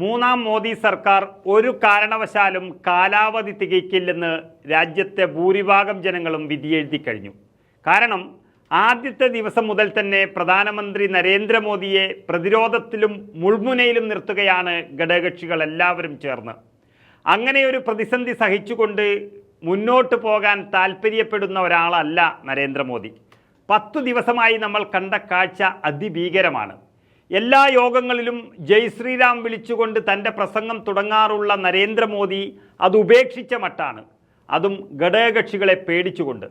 മൂന്നാം മോദി സർക്കാർ ഒരു കാരണവശാലും കാലാവധി തികയ്ക്കില്ലെന്ന് രാജ്യത്തെ ഭൂരിഭാഗം ജനങ്ങളും വിധിയെഴുതി കഴിഞ്ഞു. കാരണം ആദ്യത്തെ ദിവസം മുതൽ തന്നെ പ്രധാനമന്ത്രി നരേന്ദ്രമോദിയെ പ്രതിരോധത്തിലും മുൾമുനയിലും നിർത്തുകയാണ് ഘടകകക്ഷികൾ എല്ലാവരും ചേർന്ന്. അങ്ങനെ ഒരു പ്രതിസന്ധി സഹിച്ചുകൊണ്ട് മുന്നോട്ട് പോകാൻ താല്പര്യപ്പെടുന്ന ഒരാളല്ല നരേന്ദ്രമോദി. പത്തു ദിവസമായി നമ്മൾ കണ്ട കാഴ്ച അതിഭീകരമാണ്. എല്ലാ യോഗങ്ങളിലും ജയ് ശ്രീരാം വിളിച്ചുകൊണ്ട് തന്റെ പ്രസംഗം തുടങ്ങാറുള്ള നരേന്ദ്രമോദി അത് ഉപേക്ഷിച്ച മട്ടാണ്. അതും ഘടകകക്ഷികളെ പേടിച്ചുകൊണ്ട്.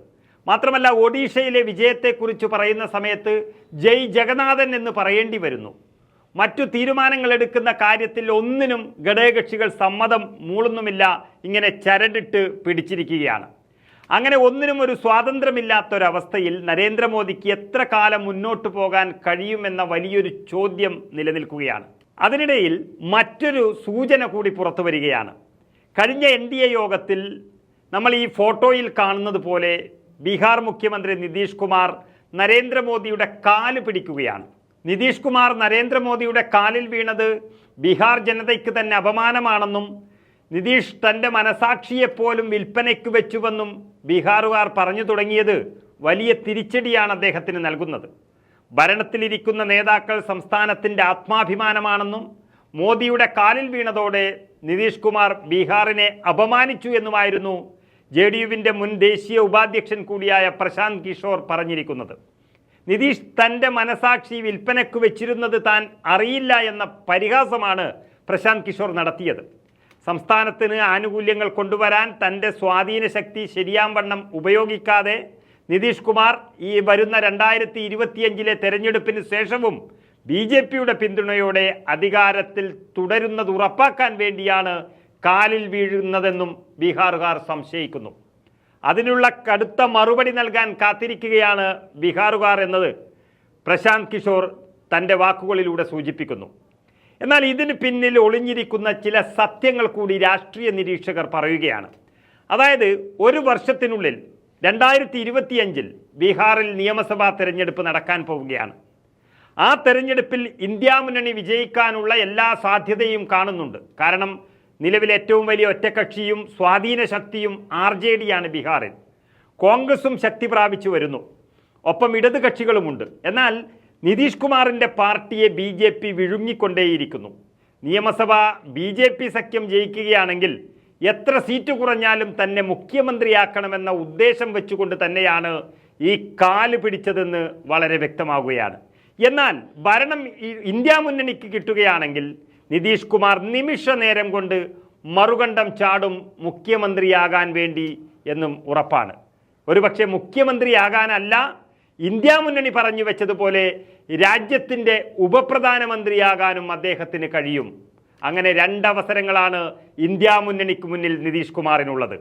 മാത്രമല്ല ഒഡീഷയിലെ വിജയത്തെക്കുറിച്ച് പറയുന്ന സമയത്ത് ജയ് ജഗന്നാഥൻ എന്ന് പറയേണ്ടി വരുന്നു. മറ്റു തീരുമാനങ്ങൾ എടുക്കുന്ന കാര്യത്തിൽ ഒന്നിനും ഘടകകക്ഷികൾ സമ്മതം മൂളുന്നുമില്ല ഇങ്ങനെ ചരടിട്ട് പിടിച്ചിരിക്കുകയാണ്. അങ്ങനെ ഒന്നിനും ഒരു സ്വാതന്ത്ര്യമില്ലാത്തൊരവസ്ഥയിൽ നരേന്ദ്രമോദിക്ക് എത്ര കാലം മുന്നോട്ട് പോകാൻ കഴിയുമെന്ന വലിയൊരു ചോദ്യം നിലനിൽക്കുകയാണ്. അതിനിടയിൽ മറ്റൊരു സൂചന കൂടി പുറത്തു വരികയാണ്. കഴിഞ്ഞ എൻ ഡി എ യോഗത്തിൽ നമ്മൾ ഈ ഫോട്ടോയിൽ കാണുന്നത് പോലെ ബീഹാർ മുഖ്യമന്ത്രി നിതീഷ് കുമാർ നരേന്ദ്രമോദിയുടെ കാൽ പിടിക്കുകയാണ്. നിതീഷ് കുമാർ നരേന്ദ്രമോദിയുടെ കാലിൽ വീണത് ബീഹാർ ജനതയ്ക്ക് തന്നെ അപമാനമാണെന്നും നിതീഷ് തന്റെ മനസാക്ഷിയെപ്പോലും വിൽപ്പനയ്ക്ക് വെച്ചുവെന്നും ബീഹാറുകാർ പറഞ്ഞു തുടങ്ങിയത് വലിയ തിരിച്ചടിയാണ് അദ്ദേഹത്തിന് നൽകുന്നത്. ഭരണത്തിലിരിക്കുന്ന നേതാക്കൾ സംസ്ഥാനത്തിന്റെ ആത്മാഭിമാനമാണെന്നും മോദിയുടെ കാലിൽ വീണതോടെ നിതീഷ് കുമാർ ബീഹാറിനെ അപമാനിച്ചു എന്നുമായിരുന്നു ജെ ഡി യുവിന്റെ മുൻ ദേശീയ ഉപാധ്യക്ഷൻ കൂടിയായ പ്രശാന്ത് കിഷോർ പറഞ്ഞിരിക്കുന്നത്. നിതീഷ് തന്റെ മനസാക്ഷി വിൽപ്പനയ്ക്ക് വെച്ചിരുന്നത് താൻ അറിയില്ല എന്ന പരിഹാസമാണ് പ്രശാന്ത് കിഷോർ നടത്തിയത്. സംസ്ഥാനത്തിന് ആനുകൂല്യങ്ങൾ കൊണ്ടുവരാൻ തന്റെ സ്വാധീന ശക്തി ശരിയാംവണ്ണം ഉപയോഗിക്കാതെ നിതീഷ് കുമാർ ഈ വരുന്ന രണ്ടായിരത്തി ഇരുപത്തിയഞ്ചിലെ തെരഞ്ഞെടുപ്പിന് ശേഷവും ബി ജെ പിയുടെ പിന്തുണയോടെ അധികാരത്തിൽ തുടരുന്നത് ഉറപ്പാക്കാൻ വേണ്ടിയാണ് കാലിൽ വീഴുന്നതെന്നും ബീഹാറുകാർ സംശയിക്കുന്നു. അതിനുള്ള കടുത്ത മറുപടി നൽകാൻ കാത്തിരിക്കുകയാണ് ബീഹാറുകാർ എന്നത്. പ്രശാന്ത് കിഷോർ തന്റെ വാക്കുകളിലൂടെ സൂചിപ്പിക്കുന്നു. എന്നാൽ ഇതിന് പിന്നിൽ ഒളിഞ്ഞിരിക്കുന്ന ചില സത്യങ്ങൾ കൂടി രാഷ്ട്രീയ നിരീക്ഷകർ പറയുകയാണ്. അതായത് ഒരു വർഷത്തിനുള്ളിൽ രണ്ടായിരത്തി ഇരുപത്തിയഞ്ചിൽ ബീഹാറിൽ നിയമസഭാ തെരഞ്ഞെടുപ്പ് നടക്കാൻ പോവുകയാണ്. ആ തെരഞ്ഞെടുപ്പിൽ ഇന്ത്യ മുന്നണി വിജയിക്കാനുള്ള എല്ലാ സാധ്യതയും കാണുന്നുണ്ട്. കാരണം നിലവിൽ ഏറ്റവും വലിയ ഒറ്റക്കക്ഷിയും സ്വാധീന ശക്തിയും ആർ ജെ ഡിയാണ് ബീഹാറിൽ. കോൺഗ്രസും ശക്തി പ്രാപിച്ചു വരുന്നു. ഒപ്പം ഇടത് കക്ഷികളുമുണ്ട് എന്നാൽ നിതീഷ് കുമാറിന്റെ പാർട്ടിയെ ബി ജെ പി വിഴുങ്ങിക്കൊണ്ടേയിരിക്കുന്നു. നിയമസഭ ബി ജെ പി സഖ്യം ജയിക്കുകയാണെങ്കിൽ എത്ര സീറ്റ് കുറഞ്ഞാലും തന്നെ മുഖ്യമന്ത്രിയാക്കണമെന്ന ഉദ്ദേശം വെച്ചുകൊണ്ട് തന്നെയാണ് ഈ കാൽ പിടിച്ചതെന്ന് വളരെ വ്യക്തമാകുകയാണ് എന്നാൽ ഭരണം ഇന്ത്യ മുന്നണിക്ക് കിട്ടുകയാണെങ്കിൽ നിതീഷ് കുമാർ നിമിഷ നേരം കൊണ്ട് മറുകണ്ഠം ചാടും മുഖ്യമന്ത്രിയാകാൻ വേണ്ടി എന്നും ഉറപ്പാണ്. ഒരുപക്ഷെ മുഖ്യമന്ത്രിയാകാനല്ല ഇന്ത്യ മുന്നണി പറഞ്ഞു വെച്ചതുപോലെ രാജ്യത്തിന്റെ ഉപപ്രധാനമന്ത്രിയാകാനും അദ്ദേഹത്തിന് കഴിയും. അങ്ങനെ രണ്ടവസരങ്ങളാണ് ഇന്ത്യ മുന്നണിക്ക് മുന്നിൽ നിതീഷ് കുമാറിനുള്ളത്.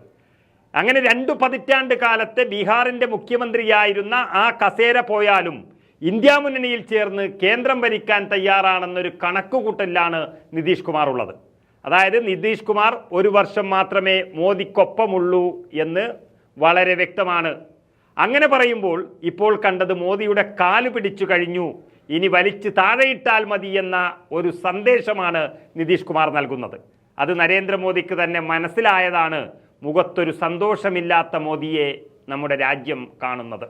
അങ്ങനെ രണ്ടു പതിറ്റാണ്ട് കാലത്തെ ബീഹാറിന്റെ മുഖ്യമന്ത്രിയായിരുന്ന ആ കസേര പോയാലും ഇന്ത്യ മുന്നണിയിൽ ചേർന്ന് കേന്ദ്രം ഭരിക്കാൻ തയ്യാറാണെന്നൊരു കണക്കുകൂട്ടലിലാണ് നിതീഷ് കുമാർ ഉള്ളത്. അതായത് നിതീഷ് കുമാർ ഒരു വർഷം മാത്രമേ മോദിക്കൊപ്പമുള്ളൂ എന്ന് വളരെ വ്യക്തമാണ് അങ്ങനെ പറയുമ്പോൾ ഇപ്പോൾ കണ്ടത് മോദിയുടെ കാൽ പിടിച്ചു കഴിഞ്ഞു. ഇനി വലിച്ച് താഴെയിട്ടാൽ മതി എന്ന ഒരു സന്ദേശമാണ് നിതീഷ് കുമാർ നൽകുന്നത്. അത് നരേന്ദ്രമോദിക്ക് തന്നെ മനസ്സിലായതാണ്. മുഖത്തൊരു സന്തോഷമില്ലാത്ത മോദിയെ നമ്മുടെ രാജ്യം കാണുന്നത്.